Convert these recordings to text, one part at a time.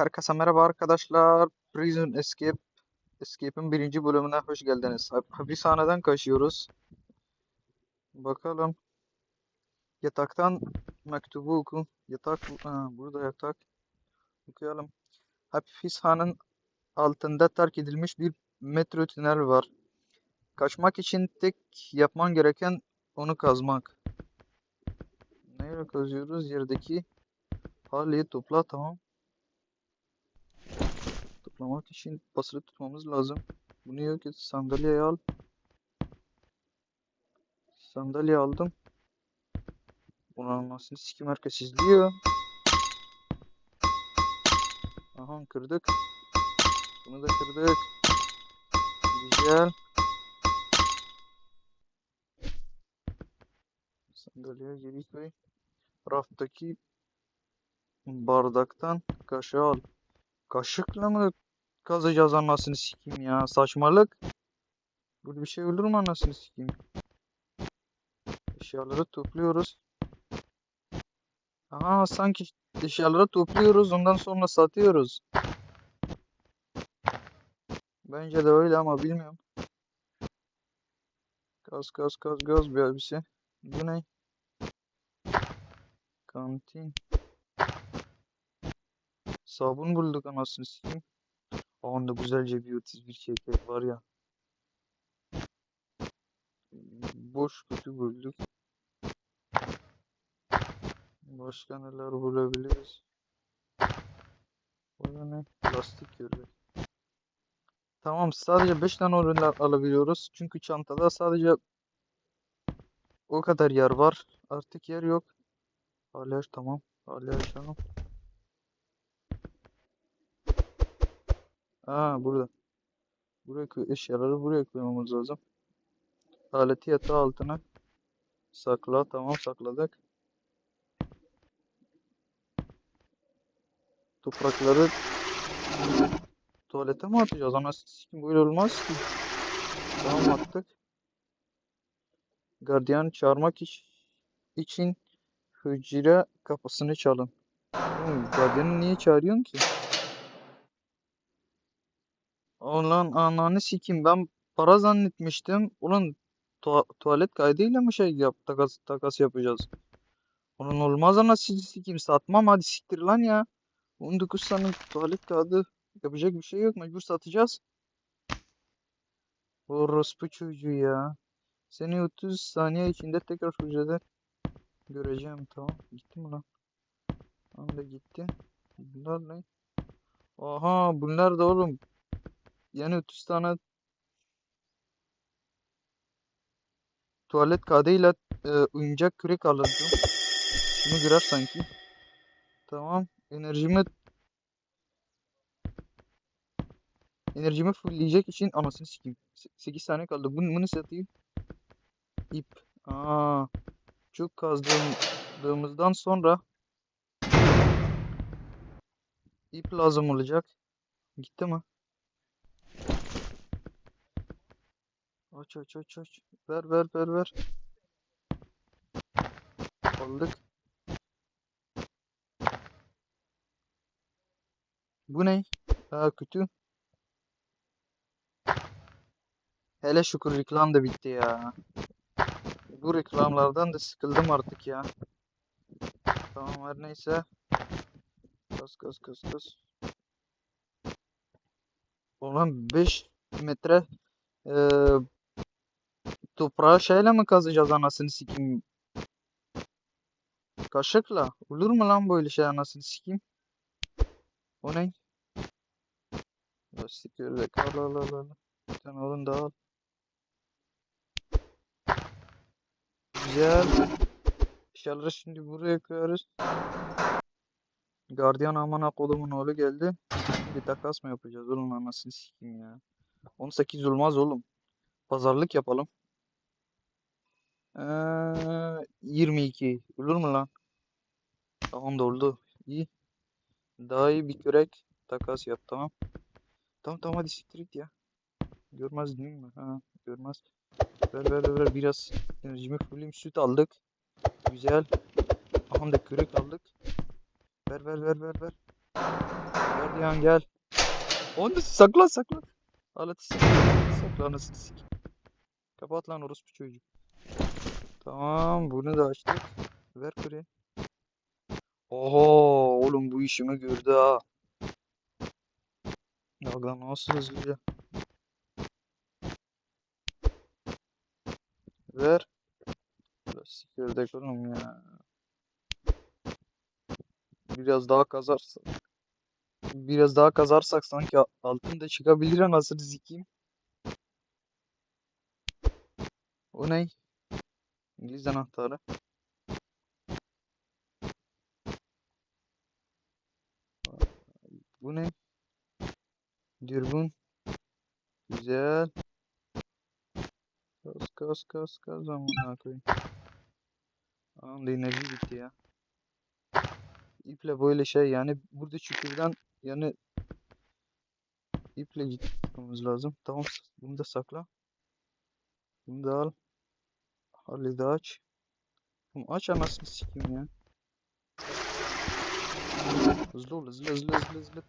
Herkese merhaba arkadaşlar. Prison Escape Escape'in birinci bölümüne hoş geldiniz. Hap- Hapishaneden kaçıyoruz. Bakalım. Yataktan mektubu oku. Yatak ha, burada yatak. Okuyalım. Hapishanenin altında terk edilmiş bir metro tünel var. Kaçmak için tek yapman gereken onu kazmak. Neyle kazıyoruz? Yerdeki halıyı topla tamam. Toplamak için basılı tutmamız lazım. Bunu yok et. Sandalyeyi al. Sandalye aldım. Bunun anasını sikim herkes izliyor. Aha kırdık. Bunu da kırdık. Güzel. Sandalyeye geri koy. Raftaki bardaktan kaşığı al. Kaşıkla mı kazacağız anasını sikeyim ya? Saçmalık. Böyle bir şey olur mu anasını sikeyim? Eşyaları topluyoruz. Aha sanki eşyaları topluyoruz ondan sonra satıyoruz. Bence de öyle ama bilmiyorum. Gaz gaz gaz gaz bir elbise. Bu ne? Kantin. Sabun bulduk anasını sikeyim. Onda güzelce bir 31 şeker var ya. Boş kutu bulduk. Başka neler bulabiliriz? Burada ne? Lastik gördük. Tamam sadece 5 tane ürün al- alabiliyoruz. Çünkü çantada sadece o kadar yer var. Artık yer yok. Hala tamam. Hala tamam. Aa burada. Buraya eşyaları buraya koymamız lazım. Aleti yatağı altına sakla. Tamam sakladık. Toprakları tuvalete mi atacağız? Anasını sikim böyle olmaz ki. Tamam attık. Gardiyan çağırmak için hücre kapısını çalın. Gardiyanı niye çağırıyorsun ki? Ulan ananı sikim ben para zannetmiştim. Ulan tu- tuvalet kaydıyla mı şey yap takas takas yapacağız? Onun olmaz anasını sikim satmam hadi siktir lan ya. 19 tane tuvalet kağıdı yapacak bir şey yok mecbur satacağız. Orospu çocuğu ya. Seni 30 saniye içinde tekrar hücrede göreceğim tamam. Gitti mi lan? Anda gitti. Bunlar ne? Aha bunlar da oğlum. Yani 30 tane tuvalet kağıdıyla e, oyuncak kürek alırdım. Bunu girer sanki. Tamam. Enerjimi enerjimi fullleyecek için anasını sikeyim. 8 tane kaldı. Bunu, bunu satayım. İp. Aa, çok kazdığımızdan sonra ip lazım olacak. Gitti mi? Aç aç aç aç. Ver ver ver ver. Aldık. Bu ne? Ha kötü. Hele şükür reklam da bitti ya. Bu reklamlardan da sıkıldım artık ya. Tamam her neyse. Kız kız kız kız. Ulan 5 metre eee toprağı şeyle mi kazacağız anasını sikeyim? Kaşıkla. Olur mu lan böyle şey anasını sikeyim? O ne? Lastik ördek al al al al. Bir alın da al. Güzel. Eşyaları şimdi buraya koyarız. Gardiyan amına kodumun oğlu geldi. Bir takas mı yapacağız oğlum anasını sikeyim ya. 18 olmaz oğlum. Pazarlık yapalım. Ee, 22. Olur mu lan? Tamam da oldu. İyi. Daha iyi bir kürek takas yap tamam. Tamam tamam hadi siktir ya. Görmez değil mi? Ha, görmez. Ver ver ver ver biraz enerjimi fulleyim. Süt aldık. Güzel. Aha da kürek aldık. Ver ver ver ver ver. Gardiyan gel. Onu sakla sakla. Alet sakla. Sakla anasını sikeyim. Kapat lan orospu çocuk. Tamam bunu da açtık. Ver kure. Oho oğlum bu işimi gördü ha. Aga nasıl hızlıca. Ver. Plastik ördek oğlum ya. Biraz daha kazarsak. Biraz daha kazarsak sanki altın da çıkabilir anasını sikeyim. O ne? İngiliz anahtarı. Bu ne? Dürbün. Güzel. Kas kas kas kas amına koyayım. Anda enerji bitti ya. İple böyle şey yani burada çukurdan yani iple gitmemiz lazım. Tamam bunu da sakla. Bunu da al. Halli de aç. Aç anasını sikeyim ya. Hızlı ol hızlı hızlı hızlı hızlı.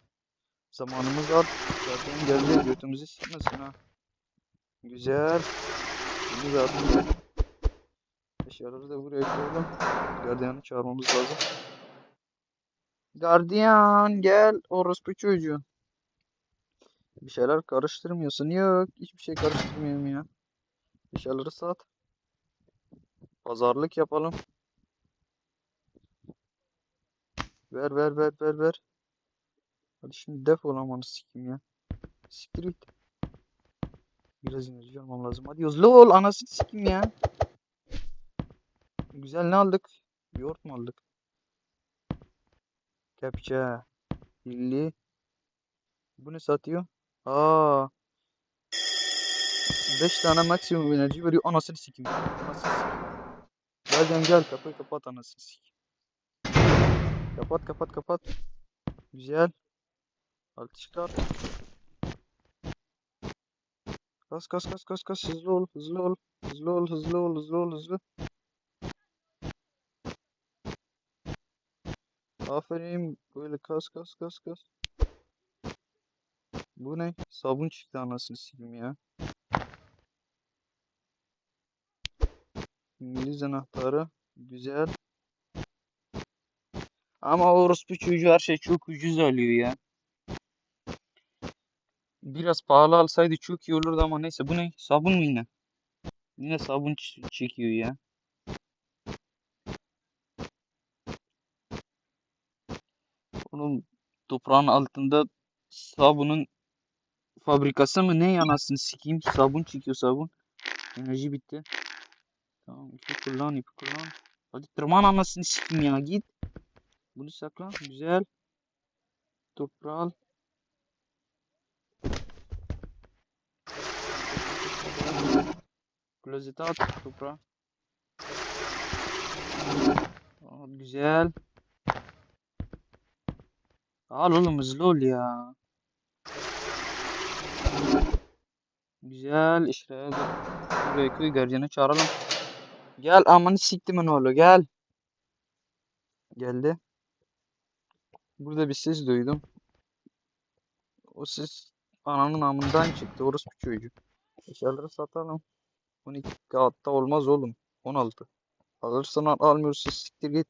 Zamanımız var. Zaten geldi götümüzü sikmesin ha. Güzel. Da atın. Eşyaları da buraya koyalım. Gardiyanı çağırmamız lazım. Gardiyan gel orospu çocuğu. Bir şeyler karıştırmıyorsun. Yok hiçbir şey karıştırmıyorum ya. Eşyaları sat. Pazarlık yapalım. Ver ver ver ver ver. Hadi şimdi defol amanı sikeyim ya. Siktir. Biraz enerji almam lazım. Hadi hızlı ol anasını sikeyim ya. Güzel ne aldık? Yoğurt mu aldık? Kepçe. Hilli. Bu ne satıyor? Aa. 5 tane maksimum enerji veriyor. Anasını sikeyim. Anasını sikeyim. Gel gel kapıyı kapat anasını sikeyim. Kapat kapat kapat. Güzel. Alt çıkar. Kas kas kas kas kas hızlı ol hızlı ol hızlı ol hızlı ol hızlı ol hızlı. Aferin böyle kas kas kas kas. Bu ne? Sabun çıktı anasını sikeyim ya. İngiliz anahtarı. Güzel. Ama orospu çocuğu her şey çok ucuz alıyor ya. Biraz pahalı alsaydı çok iyi olurdu ama neyse. Bu ne? Sabun mu yine? Yine sabun çekiyor ya. Oğlum toprağın altında sabunun fabrikası mı ne anasını sikeyim? Sabun çekiyor sabun. Enerji bitti. Tamam ipi kullan ipi kullan. Hadi tırman anasını sikeyim ya git. Bunu sakla. Güzel. Toprağı al. Klozete at toprağı. Güzel. Al oğlum hızlı ol ya. Güzel işte. Buraya koy gardiyanı çağıralım. Gel amanı siktimin oğlu gel. Geldi. Burada bir ses duydum. O ses ananın amından çıktı. Orospu çocuğu. Eşyaları satalım. 12 kağıtta olmaz oğlum. 16. Alırsan al, almıyorsun siktir git.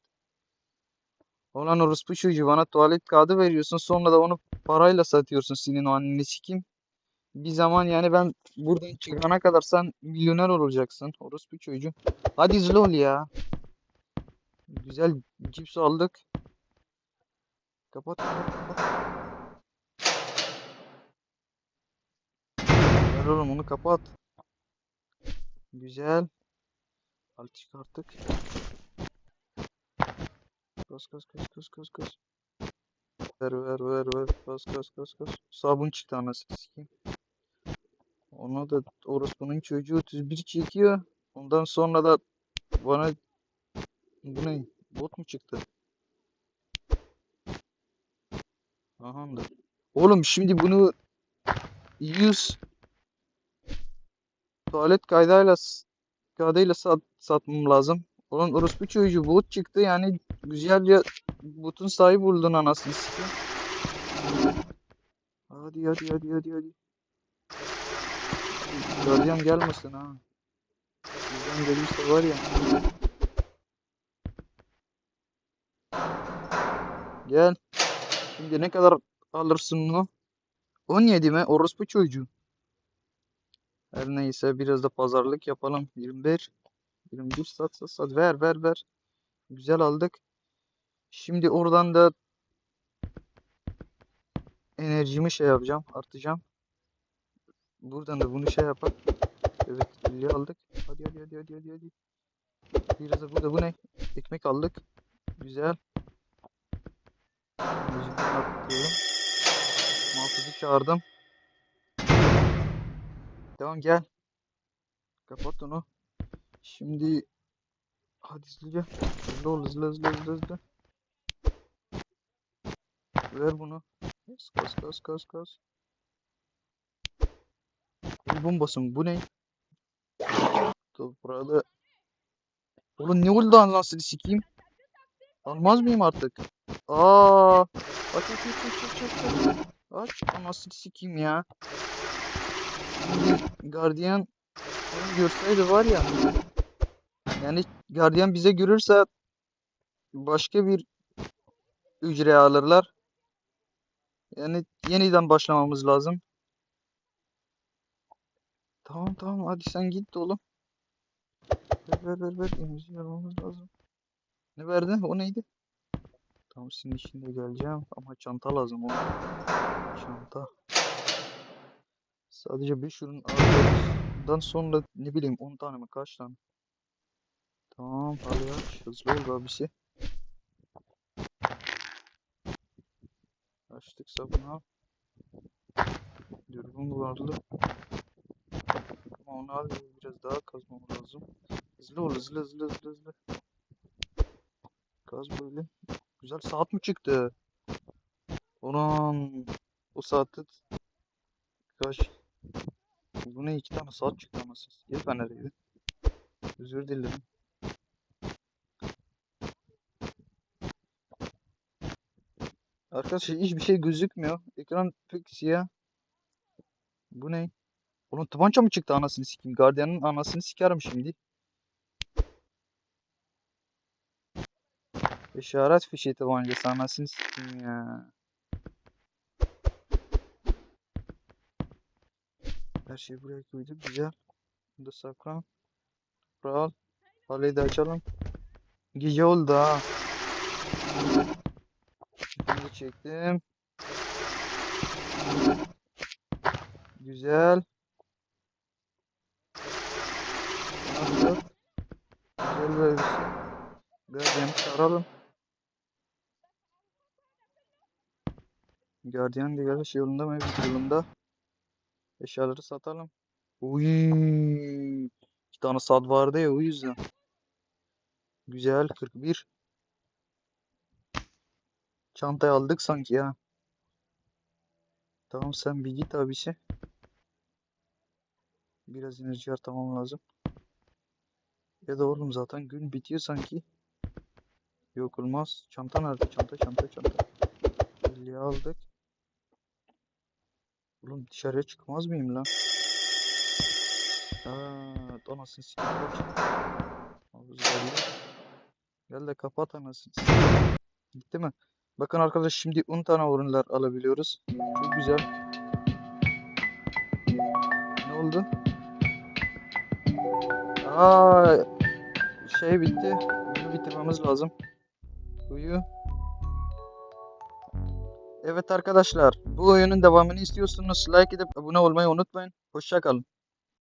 Ulan orospu çocuğu bana tuvalet kağıdı veriyorsun sonra da onu parayla satıyorsun senin o anneni sikeyim. Bir zaman yani ben buradan çıkana kadar sen milyoner olacaksın orospu çocuğu. Hadi hızlı ol ya. Güzel cips aldık. Kapat kapat. Ver oğlum onu kapat. Güzel. Alt çıkarttık. Kas kas kas kas kas kas. Ver ver ver ver. Kas kas kas kas. Sabun çıktı anasını sikeyim. Ona da orospunun çocuğu 31 çekiyor. Ondan sonra da bana bu ne? Bot mu çıktı? Aha da. Oğlum şimdi bunu 100 tuvalet kaydıyla kaydıyla sat, satmam lazım. Ulan orospu çocuğu bot çıktı yani güzelce botun sahibi buldun anasını sikeyim. Hadi hadi hadi hadi hadi. Gardiyan gelmesin ha. Bizden gelirse var ya. Gel. Şimdi ne kadar alırsın bunu? 17 mi? Orospu çocuğu. Her neyse biraz da pazarlık yapalım. 21. 21 sat sat sat. Ver ver ver. Güzel aldık. Şimdi oradan da enerjimi şey yapacağım. Artacağım. Buradan da bunu şey yapalım. Evet 50 aldık. Hadi hadi hadi hadi hadi hadi. Biraz da burada bu ne? Ekmek aldık. Güzel. Muhafızı çağırdım. Tamam gel. Kapat onu. Şimdi hadi hızlıca. Hızlı ol hızlı hızlı hızlı hızlı. Ver bunu. Kas kas kas kas kas. El bombası mı? Bu ne? Toprağı da... Oğlum ne oldu anasını sikeyim? Almaz mıyım artık? Aa! Aç aç aç aç aç aç aç. Anasını sikeyim ya. Gardiyan onu görseydi var ya. Yani gardiyan bize görürse başka bir ücre alırlar. Yani yeniden başlamamız lazım. Tamam tamam hadi sen git oğlum. Ver ver ver ver. Enerji almamız lazım. Ne verdin? O neydi? Tamam senin içinde geleceğim ama çanta lazım oğlum. Çanta. Sadece 5 ürün aldıktan sonra ne bileyim 10 tane mi kaç tane? Tamam hadi aç. Hızlı ol abisi. Açtık sabunu. Dürbün vardı. Onu al biraz daha kazmam lazım. Hızlı ol hızlı hızlı hızlı hızlı. Kaz böyle. Güzel saat mi çıktı? Ulan o saatte kaç? Bu ne iki tane saat çıktı ama siz. Gel ben nereydi? Özür dilerim. Arkadaşlar hiçbir şey gözükmüyor. Ekran pek siyah. Bu ne? Onun tabanca mı çıktı anasını sikeyim? Gardiyanın anasını sikerim şimdi. İşaret fişi tabancası anasını sikeyim ya. Her şeyi buraya koyduk. Güzel. Bunu da saklan. Al. Halıyı da açalım. Gece oldu ha. Bunu çektim. Güzel. Böyle bir şey. Gardiyanı çağıralım. Gardiyan şey yolunda mı? Yolunda. Eşyaları satalım. Uy, iki tane sad vardı ya o yüzden. Güzel 41. Çantayı aldık sanki ya. Tamam sen bir git abisi. Biraz enerji harcamam lazım. Da oğlum zaten gün bitiyor sanki. Yok olmaz. Çanta nerede? Çanta çanta çanta. 50 aldık. Oğlum dışarıya çıkmaz mıyım lan? Aa, anasını sikeyim. Havuz geldi. Gel de kapat anasını. Gitti mi? Bakın arkadaş şimdi 10 tane ürünler alabiliyoruz. Çok güzel. Ne oldu? Aa, şey bitti. Bunu bitirmemiz lazım. Uyu. Evet arkadaşlar, bu oyunun devamını istiyorsanız like edip abone olmayı unutmayın. Hoşça kalın.